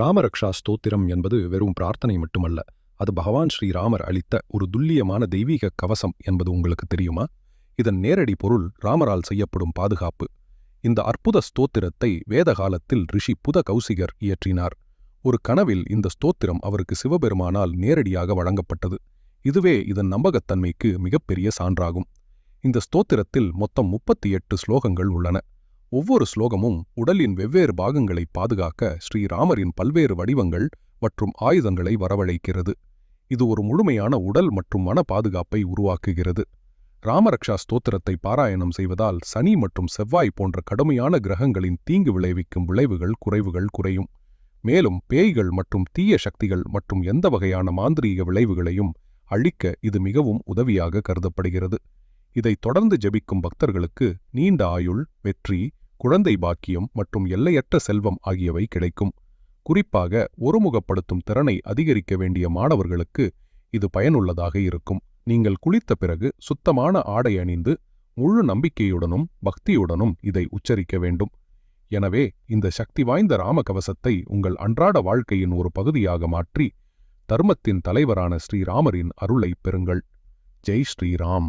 ராமரக்ஷா ஸ்தோத்திரம் என்பது வெறும் பிரார்த்தனை மட்டுமல்ல. அது பகவான் ஸ்ரீராமர் அளித்த ஒரு துல்லியமான தெய்வீக கவசம் என்பது உங்களுக்கு தெரியுமா? இதன் நேரடி பொருள் ராமரால் செய்யப்படும் பாதுகாப்பு. இந்த அற்புத ஸ்தோத்திரத்தை வேத காலத்தில் ரிஷி புத கௌசிகர் இயற்றினார். ஒரு கனவில் இந்த ஸ்தோத்திரம் அவருக்கு சிவபெருமானால் நேரடியாக வழங்கப்பட்டது. இதுவே இதன் நம்பகத்தன்மைக்கு மிகப்பெரிய சான்றாகும். இந்த ஸ்தோத்திரத்தில் மொத்தம் முப்பத்தி எட்டு ஸ்லோகங்கள் உள்ளன. ஒவ்வொரு ஸ்லோகமும் உடலின் வெவ்வேறு பாகங்களை பாதுகாக்க ஸ்ரீராமரின் பல்வேறு வடிவங்கள் மற்றும் ஆயுதங்களை வரவழைக்கிறது. இது ஒரு முழுமையான உடல் மற்றும் மன பாதுகாப்பை உருவாக்குகிறது. ராமரக்ஷா ஸ்தோத்திரத்தை பாராயணம் செய்வதால் சனி மற்றும் செவ்வாய் போன்ற கடுமையான கிரகங்களின் தீங்கு விளைவிக்கும் விளைவுகள் குறைவுகள் குறையும். மேலும் பேய்கள் மற்றும் தீய சக்திகள் மற்றும் எந்த வகையான மாந்திரீக விளைவுகளையும் அழிக்க இது மிகவும் உதவியாக கருதப்படுகிறது. இதை தொடர்ந்து ஜெபிக்கும் பக்தர்களுக்கு நீண்ட ஆயுள் வெற்றி குழந்தை பாக்கியம் மற்றும் எல்லையற்ற செல்வம் ஆகியவை கிடைக்கும். குறிப்பாக ஒருமுகப்படுத்தும் திறனை அதிகரிக்க வேண்டிய மாணவர்களுக்கு இது பயனுள்ளதாக இருக்கும். நீங்கள் குளித்த பிறகு சுத்தமான ஆடை அணிந்து முழு நம்பிக்கையுடனும் பக்தியுடனும் இதை உச்சரிக்க வேண்டும். எனவே இந்த சக்தி வாய்ந்த ராமகவசத்தை உங்கள் அன்றாட வாழ்க்கையின் ஒரு பகுதியாக மாற்றி தர்மத்தின் தலைவரான ஸ்ரீராமரின் அருளை பெறுங்கள். ஜெய் ஸ்ரீராம்.